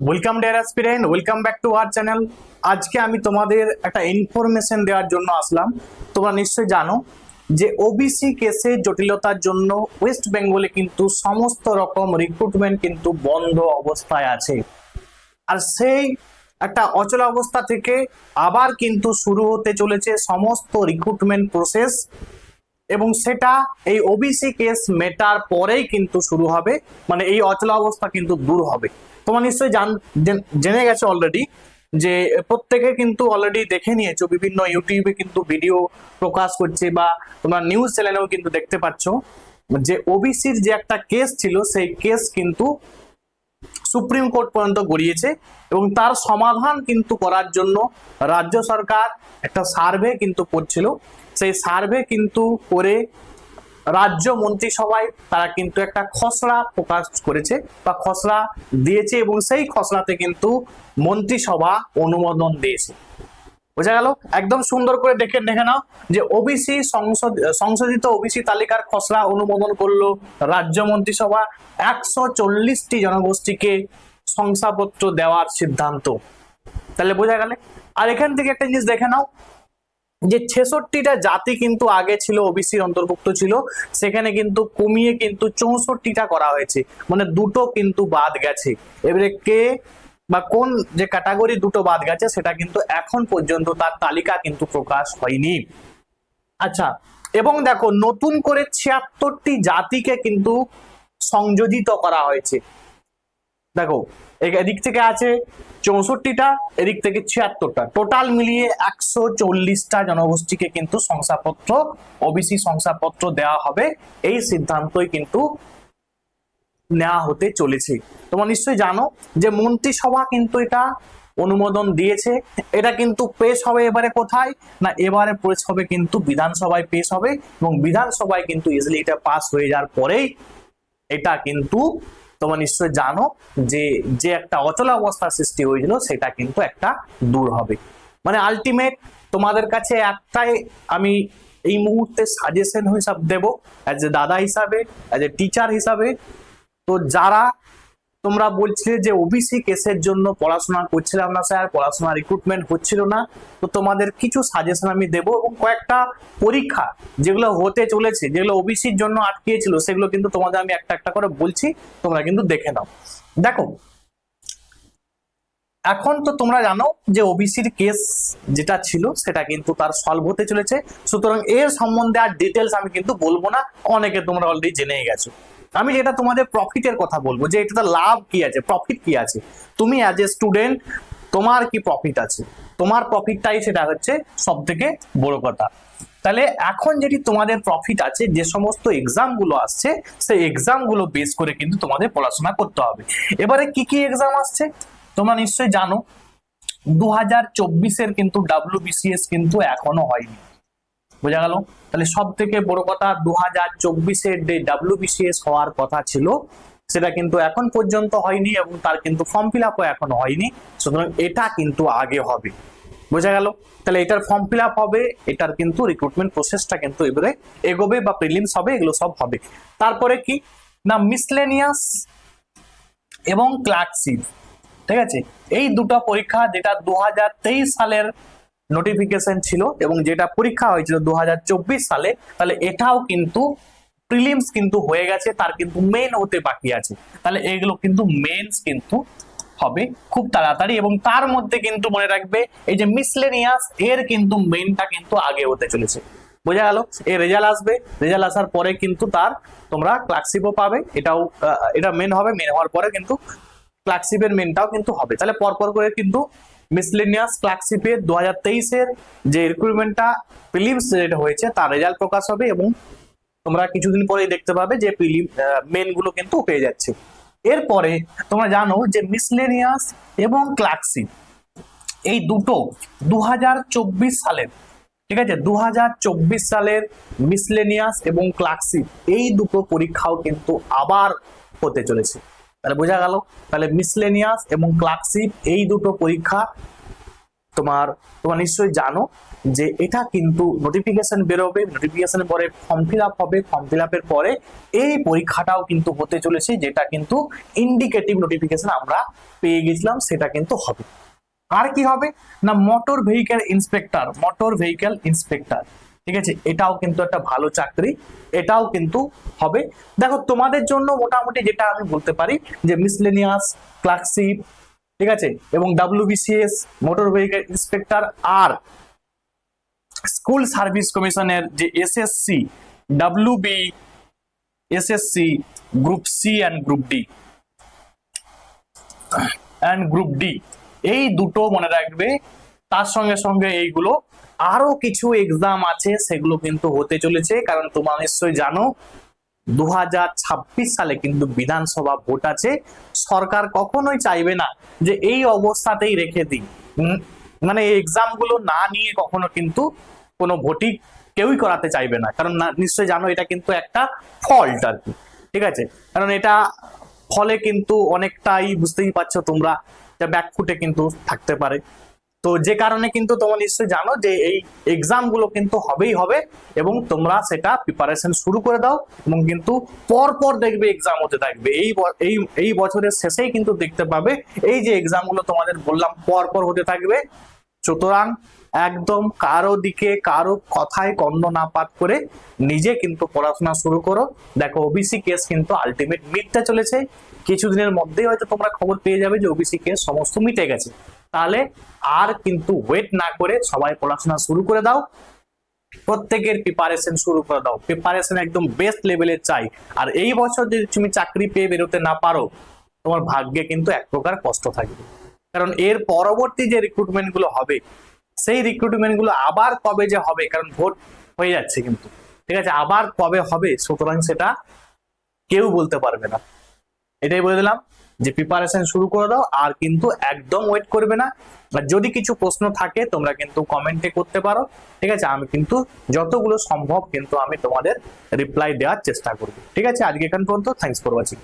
Welcome dear aspirant welcome back to our channel আজকে আমি তোমাদের একটা ইনফরমেশন দেওয়ার জন্য আসলাম। তোমরা নিশ্চয়ই জানো যে ওবিসি কেসের জটিলতার জন্য ওয়েস্ট বেঙ্গলে কিন্তু সমস্ত রকম রিক্রুটমেন্ট কিন্তু বন্ধ অবস্থায় আছে। আর সেই একটা অচল অবস্থা থেকে আবার কিন্তু শুরু হতে চলেছে সমস্ত রিক্রুটমেন্ট প্রসেস এবং সেটা এই ওবিসি কেস মেটার পরেই কিন্তু শুরু হবে। মানে এই অচল অবস্থা কিন্তু দূর হবে। তোমরা নিশ্চয়ই জান, জেনে গেছো অলরেডি যে প্রত্যেকে কিন্তু অলরেডি দেখে নিয়েছো, বিভিন্ন ইউটিউবে কিন্তু ভিডিও প্রকাশ করছে বা তোমরা নিউজ চ্যানেলেও কিন্তু দেখতে পাচ্ছ যে ওবিসির যে একটা কেস ছিল, সেই কেস কিন্তু সুপ্রিম কোর্ট পর্যন্ত গড়িয়েছে এবং তার সমাধান কিন্তু করার জন্য রাজ্য সরকার একটা সার্ভে কিন্তু করছিল। সেই সার্ভে কিন্তু করে রাজ্য মন্ত্রিসভায় তারা কিন্তু একটা খসড়া প্রকাশ করেছে বা খসড়া দিয়েছে এবং সেই খসড়াতে কিন্তু মন্ত্রিসভা অনুমোদন দিয়েছে। বোঝা গেল? একদম সুন্দর করে দেখে দেখে নাও যে ওবিসি সংসদ, সংশোধিত ওবিসি তালিকার খসড়া অনুমোদন করল রাজ্য মন্ত্রিসভা। একশো চল্লিশটি জনগোষ্ঠীকে শংসাপত্র দেওয়ার সিদ্ধান্ত। তাহলে বোঝা গেলে? আর এখান থেকে একটা জিনিস দেখে নাও যে ছেষট্টিটা জাতি কিন্তু আগে ছিল, ওবিসির অন্তর্ভুক্ত ছিল, সেখানে কিন্তু কমিয়ে কিন্তু চৌষট্টিটা করা হয়েছে। মানে দুটো কিন্তু বাদ গেছে। এবারে কে বা কোন যে ক্যাটাগরি দুটো বাদ গেছে, সেটা কিন্তু এখন পর্যন্ত তার তালিকা কিন্তু প্রকাশ হয়নি। আচ্ছা এবং দেখো, নতুন করে ছিয়াত্তরটি জাতিকে কিন্তু সংযোজিত করা হয়েছে। দেখো এদিক থেকে আছে চৌষট্টিটা, এদিক থেকে ছিয়াত্তরটা। টোটাল মিলিয়ে একশো চল্লিশটা জনগোষ্ঠীকে কিন্তু শংসাপত্র ওবিসি শংসাপত্র দেওয়া হবে। এই সিদ্ধান্তই কিন্তু নেওয়া হতে চলেছে। তোমরা নিশ্চয়ই জানো যে মন্ত্রিসভা কিন্তু এটা অনুমোদন দিয়েছে। এটা কিন্তু পেশ হবে এবারে কোথায়? না, এবারে পেশ হবে কিন্তু বিধানসভায় পেশ হবে এবং বিধানসভায় কিন্তু ইজিলি এটা পাস হয়ে যাওয়ার পরেই এটা কিন্তু তোমরা নিশ্চয়ই জানো যে যে একটা অচল অবস্থার সৃষ্টি হয়েছিল, সেটা কিন্তু একটা দূর হবে। মানে আলটিমেট তোমাদের কাছে একটাই আমি এই মুহূর্তে সাজেশন হিসাব দেব অ্যাজ এ দাদা হিসাবে অ্যাজ এ টিচার হিসাবে। তো যারা তোমরা বলছিলে যে ওবিসি কেসের জন্য পড়াশোনা করছিলাম না স্যার, পড়াশোনা রিক্রুটমেন্ট হচ্ছিল না। তো তোমাদের কিছু সাজেশন আমি দেবো এবং কয়েকটা পরীক্ষা যেগুলো হতে চলেছে, যেগুলো ওবিসির জন্য আটকিয়েছিল, সেগুলো কিন্তু তোমাদের আমি একটা একটা করে বলছি, তোমরা কিন্তু দেখে নাও। দেখো, এখন তো তোমরা জানো যে ওবিসির কেস যেটা ছিল, সেটা কিন্তু তার সলভ হতে চলেছে। সুতরাং এর সম্বন্ধে আর ডিটেলস আমি কিন্তু বলব না, অনেকে তোমরা অলরেডি জেনে গেছো। আমি যেটা তোমাদের প্রফিটের কথা বলব, যে এটাতে লাভ কি আছে প্রফিট কি আছে? তুমি অ্যাজ এ স্টুডেন্ট তোমার কি প্রফিট আছে? তোমার প্রফিটটাই সেটা হচ্ছে সব থেকে বড় কথা। তাহলে এখন যেটি তোমাদের প্রফিট আছে, যে সমস্ত এক্সামগুলো আসছে, সেই এক্সামগুলো বেস করে কিন্তু তোমাদের পড়াশোনা করতে হবে। এবারে কি কি এক্সাম আসছে? তোমরা নিশ্চয়ই জানো, দু হাজার চব্বিশের কিন্তু ডাব্লিউবিসিএস কিন্তু এখনও হয়নি। বোঝা গেল? তাহলে সব থেকে বড় কথা দু হাজার চব্বিশের যে ডাব্লিউবিসিএস হওয়ার কথা ছিল, সেটা কিন্তু এখন পর্যন্ত হয়নি এবং তার কিন্তু ফর্ম ফিল আপও এখনও হয়নি। সুতরাং এটা কিন্তু আগে হবে। বোঝা গেল? তাহলে এটার ফর্ম ফিল আপ হবে, এটার কিন্তু রিক্রুটমেন্ট প্রসেসটা কিন্তু এবারে এগোবে বা প্রিলিমস হবে, এগুলো সব হবে। তারপরে কি? না মিসলেনিয়াস এবং ক্লার্কশিপ ঠিক আছে? এই দুটো পরীক্ষা যেটা দু হাজার তেইশ সালের নোটিফিকেশন ছিল এবং যেটা পরীক্ষা হয়েছিল দুহাজার চব্বিশ সালে, তাহলে এটাও কিন্তু প্রিলিমস কিন্তু হয়ে গেছে, তার কিন্তু মেন হতে বাকি আছে। তাহলে এগুলো কিন্তু মেন্স কিন্তু হবে খুব তাড়াতাড়ি এবং তার মধ্যে কিন্তু মনে রাখবে, এই যে মিসলেনিয়াস এর কিন্তু মেনটা কিন্তু আগে হতে চলেছে। বোঝা গেল? এই রেজাল্ট আসবে রেজাল্ট আসার পরে কিন্তু তার তোমরা ক্লার্কশিপও পাবে, এটাও এটা মেন হবে মেন হওয়ার পরে কিন্তু ক্লার্কশিপের মেনটাও কিন্তু হবে। তাহলে পরপর করে কিন্তু মিসলেনিয়াস ক্লার্কশিপের দু হাজার তেইশের যে রিক্রুটমেন্টটা প্রিলিমস যেটা হয়েছে, তার রেজাল্ট প্রকাশ হবে এবং তোমরা কিছুদিন পরেই দেখতে পাবে যে প্রিলিম মেনগুলো কিন্তু হয়ে যাচ্ছে। এরপরে তোমরা জানো যে মিসলেনিয়াস এবং ক্লার্কশিপ এই দুটো দু হাজার চব্বিশ সালের, ঠিক আছে? দু হাজার চব্বিশ সালের মিসলেনিয়াস এবং ক্লার্কশিপ এই দুটো পরীক্ষাও কিন্তু আবার হতে চলেছে। তাহলে বোঝা গেল। তাহলে মিসলেনিয়াস এবং ক্লার্কশিপ এই দুটো পরীক্ষা তোমার তোমার নিশ্চয়ই জানো যে এটা কিন্তু নোটিফিকেশন বেরোবে নোটিফিকেশন পরে ফর্ম ফিল আপ হবে ফর্ম ফিল আপের পরে এই পরীক্ষাটাও কিন্তু হতে চলেছে, যেটা কিন্তু ইন্ডিকেটিভ নোটিফিকেশন আমরা পেয়ে গেছিলাম, সেটা কিন্তু হবে। আর কি হবে? না motor vehicle inspector motor vehicle inspector ঠিক আছে? এটাও কিন্তু একটা ভালো চাকরি, এটাও কিন্তু হবে। দেখো, তোমাদের জন্য মোটামুটি যেটা আমি বলতে পারি যে মিসলেনিয়াস ক্লার্কশিপ ঠিক আছে? এবং ডাব্লিউবিসিএস মোটর ভেহিক্যাল ইন্সপেক্টর আর স্কুল সার্ভিস কমিশনের যে SSC WB SSC group C and group D and group D এই দুটো মনে রাখবে। তার সঙ্গে সঙ্গে এইগুলো আরও কিছু এক্সাম আছে, সেগুলো কিন্তু হতে চলেছে। কারণ তোমরা নিশ্চয়ই জানো দু সালে কিন্তু বিধানসভা ভোট আছে। সরকার কখনোই চাইবে না যে এই অবস্থাতেই রেখে দিই। মানে এক্সামগুলো না নিয়ে কখনো কিন্তু কোনো ভোটই কেউই করাতে চাইবে না। কারণ নিশ্চয়ই জানো, এটা কিন্তু একটা ফল্ট আর কি। ঠিক আছে? কারণ এটা ফলে কিন্তু অনেকটাই বুঝতেই পারছ তোমরা ব্যাকফুটে কিন্তু থাকতে পারে। তো যে কারণে কিন্তু তোমরা নিশ্চয়ই জানো যে এই এক্সামগুলো কিন্তু হবেই হবে এবং তোমরা সেটা প্রিপারেশন শুরু করে দাও এবং কিন্তু পর পর দেখবে এক্সাম হতে থাকবে। এই এই এই বছরের শেষেই কিন্তু দেখতে পাবে এই যে এক্সামগুলো তোমাদের বললাম পর পর হতে থাকবে। সুতরাং একদম কারও দিকে কারও কথায় কর্ণ না পাত করে নিজে কিন্তু পড়াশোনা শুরু করো। দেখো ওবিসি কেস কিন্তু আলটিমেট মিটতে চলেছে। কিছুদিনের মধ্যেই হয়তো তোমরা খবর পেয়ে যাবে যে ওবিসি কেস সমস্ত মিটে গেছে। তাহলে আর কিন্তু ওয়েট না করে সবাই পড়াশোনা শুরু করে দাও। প্রত্যেকের প্রিপারেশন শুরু করে দাও। প্রিপারেশন একদম বেস্ট লেভেলে চাই। আর এই বছর যদি তুমি চাকরি পেয়ে বেরোতে না পারো, তোমার ভাগ্যে কিন্তু এক প্রকার কষ্ট থাকবে। কারণ এর পরবর্তী যে রিক্রুটমেন্টগুলো হবে, সেই রিক্রুটমেন্টগুলো আবার কবে যে হবে, কারণ ভোট হয়ে যাচ্ছে কিন্তু। ঠিক আছে? আবার কবে হবে, সুতরাং সেটা কেউ বলতে পারবে না। এটাই বলে দিলাম। যে প্রিপারেশন শুরু করে দাও, আর কিন্তু একদম ওয়েট করবে না। আর যদি কিছু প্রশ্ন থাকে, তোমরা কিন্তু কমেন্টে করতে পারো। ঠিক আছে? আমি কিন্তু যতগুলো সম্ভব কিন্তু আমি তোমাদের রিপ্লাই দেওয়ার চেষ্টা করব। ঠিক আছে? আজকে এখান পর্যন্ত। Thanks for watching